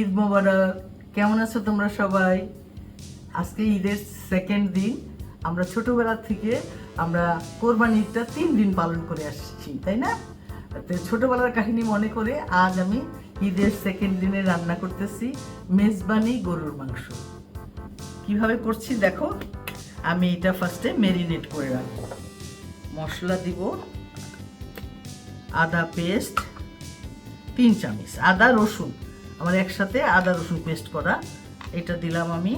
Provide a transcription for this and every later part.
ঈদ মোবারক। কেমন আছো তোমরা সবাই? আজকে ঈদের সেকেন্ড দিন। আমরা ছোটবেলা থেকে আমরা কোরবানি ঈদটা তিন দিন পালন করে আসছি, তাই না? তো ছোটবেলার কাহিনী মনে করে আজ আমি ঈদের সেকেন্ড দিনে রান্না করতেছি মেজবানি গরুর মাংস। কীভাবে করছি দেখো? আমি এটা ফার্স্টে মেরিনেট করে রাখব। মশলা দিব। আদা পেস্ট, তিন চামচ। আদা, রসুন। আমার একসাথে আদা, রসুন পেস্ট করা। এটা দিলাম আমি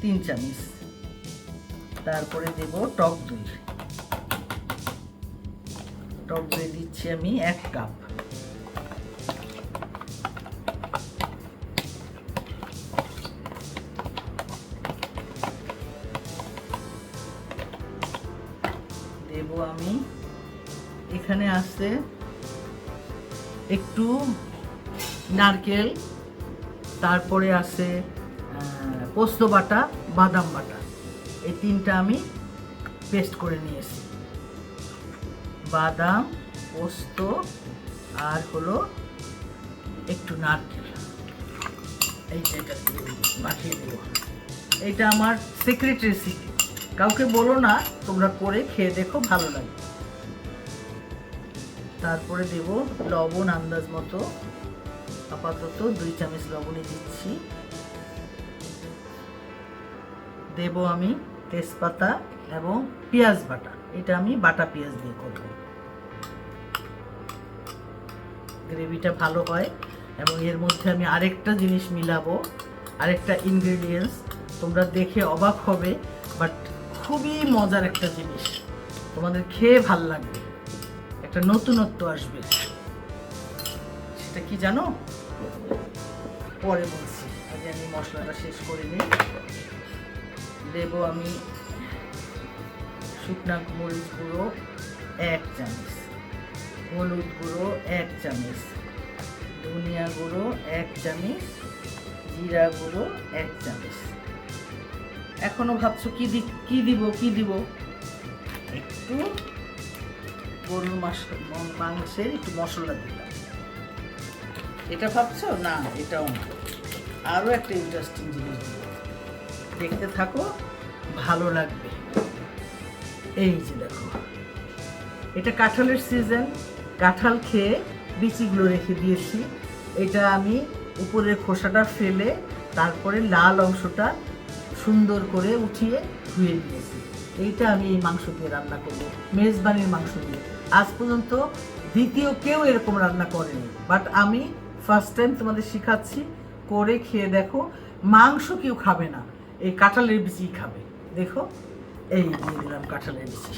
তিন চামচ। তারপরে দেব টক দই। টক দই দিচ্ছি আমি এক কাপ। আছে। একটু নারকেল, তারপরে আছে পোস্ত বাটা, বাদাম বাটা। এই তিনটা আমি পেস্ট করে নিয়েছি। বাদাম, পোস্ত আর হলো একটু নারকেল। এই মাখিয়ে দেবো এটা আমার সিক্রেট রেসিপি কাউকে বলো না, তোমরা করে খেয়ে দেখো, ভালো লাগে তারপরে দেব লবণ আন্দাজ মতো। আপাতত দুই চামচ লবণই দিচ্ছি। দেব আমি তেজপাতা এবং পেঁয়াজ বাটা। এটা আমি বাটা পেঁয়াজ দিয়ে করব। গ্রেভিটা ভালো হয় এবং এর মধ্যে আমি আরেকটা জিনিস মিলাবো, আরেকটা ইনগ্রেডিয়েন্টস তোমরা দেখে অবাক হবে বাট খুবই মজার একটা জিনিস। তোমাদের খেয়ে ভালো লাগবে। একটা নতুনত্ব আসবে। সেটা কি জানো? পরে বলছি। আগে আমি মশলাটা শেষ করে নিই। দেব আমি শুকনা মরিচ গুঁড়ো, এক চামচ। হলুদ গুঁড়ো, এক চামচ। ধনিয়া গুঁড়ো, এক চামচ। জিরা গুঁড়ো, এক চামচ। এখনও ভাবছ কি দি, কি দিব কি দিব? একটু গরুর মাস একটু মশলা দিলাম। এটা ভাবছ? না, এটাও না। আরও একটা ইন্টারেস্টিং জিনিস দেখতে থাকো, ভালো লাগবে। এই যে দেখো। এটা কাঁঠালের সিজন কাঁঠাল খেয়ে বিচিগুলো রেখে দিয়েছি। এটা আমি উপরের খোসাটা ফেলে তারপরে লাল অংশটা সুন্দর করে উঠিয়ে ধুয়ে নিয়েছি। এইটা আমি এই মাংস দিয়ে রান্না করব। মেজবানির মাংস দিয়ে। আজ পর্যন্ত দ্বিতীয় কেউ এরকম রান্না করেনি। বাট আমি ফার্স্ট টাইম তোমাদের শেখাচ্ছি, করে খেয়ে দেখো, মাংস কেউ খাবে না, এই কাঁঠালের বিচি খাবে। দেখো, এই দিয়ে দিলাম কাঁঠালের বিচি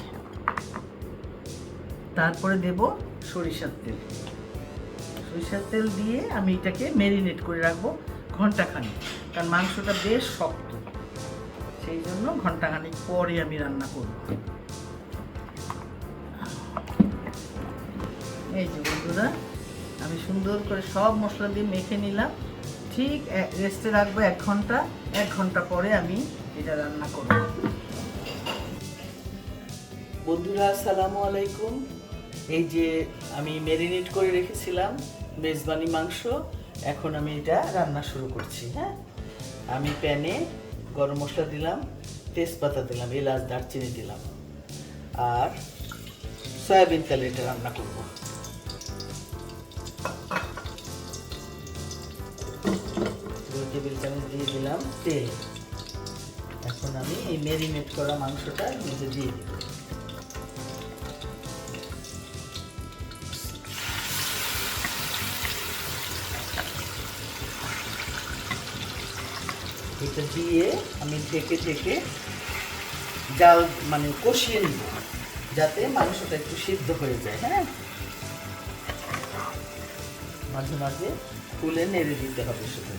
তারপরে দেব সরিষার তেল। সরিষার তেল দিয়ে আমি এটাকে মেরিনেট করে রাখব ঘন্টাখানিক, কারণ মাংসটা বেশ শক্ত। সেই জন্য ঘন্টাখানিক পরে আমি রান্না করব। এই যে বন্ধুরা, আমি সুন্দর করে সব মশলা দিয়ে মেখে নিলাম। ঠিক রেস্টে রাখব এক ঘণ্টা এক ঘণ্টা পরে আমি এটা রান্না করব। বন্ধুরা, আসসালামু আলাইকুম। এই যে আমি ম্যারিনেট করে রেখেছিলাম মেজবানি মাংস, এখন আমি এটা রান্না শুরু করছি হ্যাঁ? আমি প্যানে গরম মশলা দিলাম, তেজপাতা দিলাম, এলাচ, দারচিনি দিলাম, আর সয়াবিন তেলে এটা রান্না করব। তেল এখন আমি এই ম্যারিনেট করা মাংসটা মধ্যে দিয়ে দিব। এটা দিয়ে আমি ঢেকে ঢেকে জাল মানে কষিয়ে নিব, যাতে মাংসটা একটু সিদ্ধ হয়ে যায় হ্যাঁ? মাঝে মাঝে তুলে নেড়ে দিতে হবে শুধু।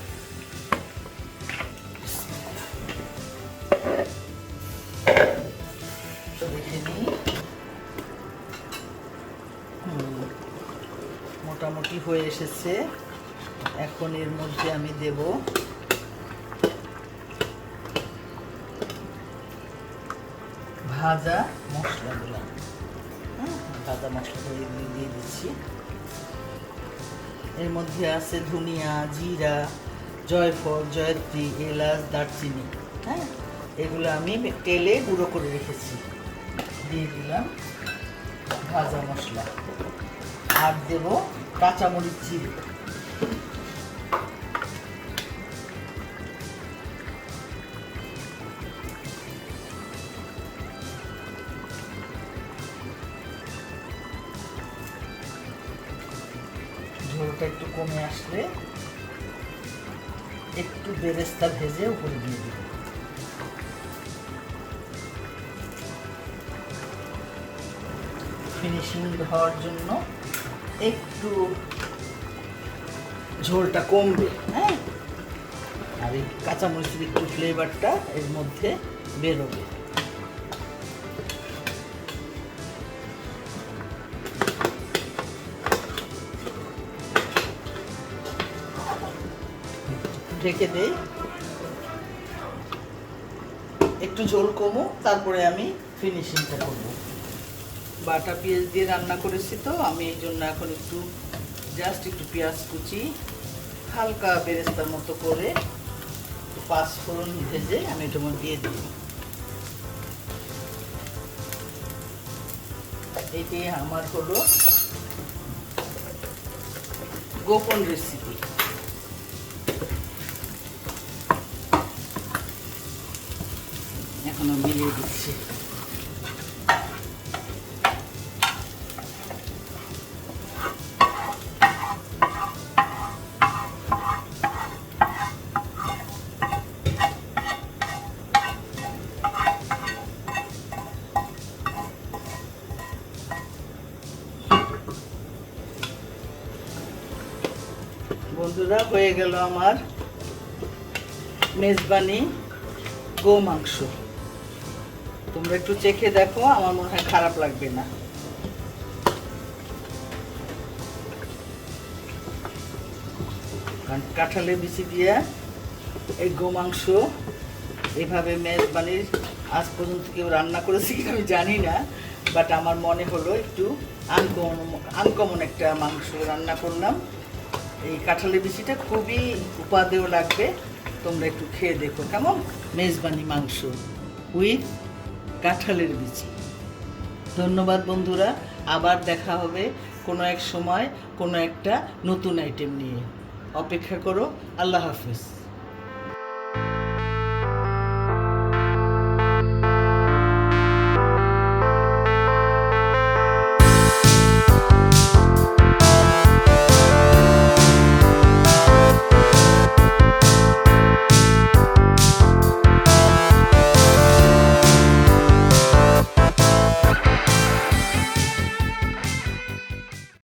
মোটামুটি হয়ে এসেছে। এখন এর মধ্যে আমি দেব ভাজা মশলাগুলো। ভাজা মশলাটা এগুলি দিয়ে দিচ্ছি। এর মধ্যে আছে ধনিয়া, জিরা, জয়ফল, জয়ত্রী, এলাচ, দারচিনি। হ্যাঁ এগুলো আমি তেলে গুঁড়ো করে রেখেছি। দিয়ে দিলাম ভাজা মশলা। আর দেব কাঁচামরিচ চিড়ে ঝোলটা একটু কমে আসলে একটু বেরেস্তা ভেজে উপরে দিয়ে দিব। ফিনিশিং হওয়ার জন্য একটু ঝোলটা কমবে হ্যাঁ? আর এই কাঁচামরিচের একটু ফ্লেভারটা এর মধ্যে বেরোবে। ঢেকে দেই। একটু ঝোল কমো তারপরে আমি ফিনিশিংটা করব। বাটা পেঁয়াজ দিয়ে রান্না করেছি তো, আমি এই জন্য এখন একটু জাস্ট একটু পেঁয়াজ কুচি, হালকা বেরেস্তার মতো করে পাঁচ ফোড়ন ভেজে আমি মধ্যে দিয়ে দিই। এটি আমার হলো গোপন রেসিপি এখনও মিলিয়ে দিচ্ছি। বন্ধুরা, হয়ে গেল আমার মেজবানি গো মাংস। তোমরা একটু চেখে দেখো, আমার মনে হয় খারাপ লাগবে না। কারণ কাঁঠালের বিচি দিয়ে এই গো মাংস এভাবে মেজবানির আজ পর্যন্ত কেউ রান্না করেছে কিনা আমি জানি না বাট আমার মনে হলো একটু আনকমন আনকমন একটা মাংস রান্না করলাম। এই কাঁঠালের বিচিটা খুবই উপাদেয় লাগবে। তোমরা একটু খেয়ে দেখো, কেমন? মেজবানি মাংস উইথ কাঁঠালের বিচি। ধন্যবাদ বন্ধুরা, আবার দেখা হবে কোনো এক সময় কোনো একটা নতুন আইটেম নিয়ে। অপেক্ষা করো, আল্লাহ হাফিজ।